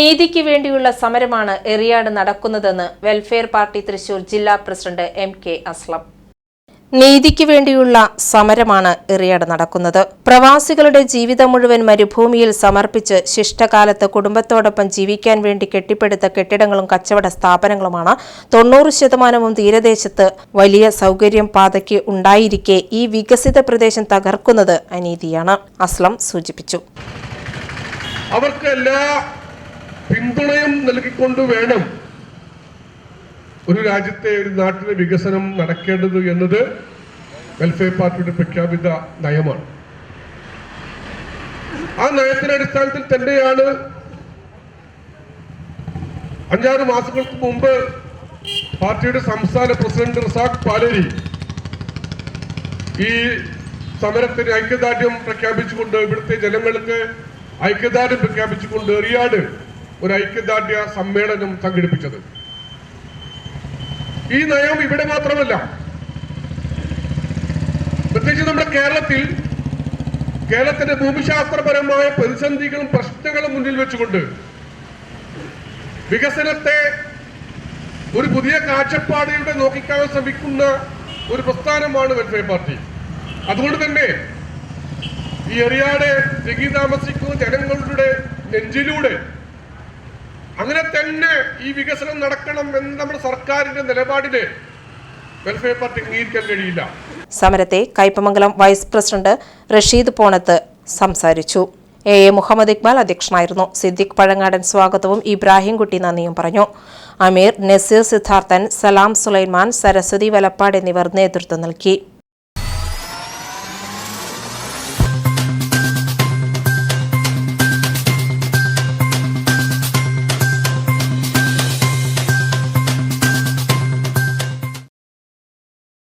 നീതിക്ക് വേണ്ടിയുള്ള സമരമാണ് എറിയാട് നടക്കുന്നതെന്ന് വെൽഫെയർ പാർട്ടി തൃശൂർ ജില്ലാ പ്രസിഡന്റ് എം കെ അസ്ലം. നീതിക്ക് വേണ്ടിയുള്ള സമരമാണ് എറിയാട് നടക്കുന്നത്. പ്രവാസികളുടെ ജീവിതം മുഴുവൻ മരുഭൂമിയിൽ സമർപ്പിച്ച് ശിഷ്ടകാലത്ത് കുടുംബത്തോടൊപ്പം ജീവിക്കാൻ വേണ്ടി കെട്ടിപ്പടുത്ത കെട്ടിടങ്ങളും കച്ചവട സ്ഥാപനങ്ങളുമാണ് തൊണ്ണൂറ് ശതമാനവും തീരദേശത്ത് വലിയ സൗകര്യം പാതയ്ക്ക് ഉണ്ടായിരിക്കെ ഈ വികസിത പ്രദേശം തകർക്കുന്നത് അനീതിയാണ്. അസ്ലം സൂചിപ്പിച്ചു. അവർക്ക് എല്ലാ പിന്തുണയും നൽകിക്കൊണ്ട് വേണം ഒരു രാജ്യത്തെ ഒരു നാട്ടിലെ വികസനം നടക്കേണ്ടത് എന്നത് വെൽഫെയർ പാർട്ടിയുടെ പ്രഖ്യാപിത നയമാണ്. ആ നയത്തിന്റെ അടിസ്ഥാനത്തിൽ തന്നെയാണ് അഞ്ചാറ് മാസങ്ങൾക്ക് മുമ്പ് പാർട്ടിയുടെ സംസ്ഥാന പ്രസിഡന്റ് റസാഖ് പാലേരി ഈ സമരത്തിന് ഐക്യദാർഢ്യം പ്രഖ്യാപിച്ചുകൊണ്ട് ഇവിടുത്തെ ജനങ്ങൾക്ക് ഐക്യദാർഢ്യം പ്രഖ്യാപിച്ചുകൊണ്ട് എറിയാട് ഒരു ഐക്യദാർഢ്യ സമ്മേളനം സംഘടിപ്പിച്ചത്. ഈ നയം ഇവിടെ മാത്രമല്ല പ്രത്യേകിച്ച് നമ്മുടെ കേരളത്തിൽ കേരളത്തിന്റെ ഭൂമിശാസ്ത്രപരമായ പ്രതിസന്ധികളും പ്രശ്നങ്ങളും മുന്നിൽ വെച്ചുകൊണ്ട് വികസനത്തെ ഒരു പുതിയ കാഴ്ചപ്പാടിലൂടെ നോക്കിക്കാണാൻ ശ്രമിക്കുന്ന ഒരു പ്രസ്ഥാനമാണ് വെൽഫെയർ പാർട്ടി. അതുകൊണ്ട് തന്നെ ഈ എറിയാട് തികി താമസിക്കുന്ന ജനങ്ങളുടെ നെഞ്ചിലൂടെ അങ്ങനെ തന്നെ ഈ വികസനം നടക്കണം എന്ന് നമ്മുടെ സർക്കാരിന്റെ നിലപാടിൽ വെൽഫെയർ പാർട്ടി അംഗീകരിക്കാൻ കഴിയില്ല. സമരത്തെ കയ്പമംഗലം വൈസ് പ്രസിഡന്റ് റഷീദ് പോണത്ത് സംസാരിച്ചു. എ എ മുഹമ്മദ് ഇക്ബാൽ അധ്യക്ഷനായിരുന്നു. സിദ്ദിഖ് പഴങ്ങാടൻ സ്വാഗതവും ഇബ്രാഹിംകുട്ടി നന്ദിയും പറഞ്ഞു. അമീർ നസീർ സിദ്ധാർത്ഥൻ സലാം സുലൈമാൻ സരസ്വതി വലപ്പാട് എന്നിവർ നേതൃത്വം നൽകി.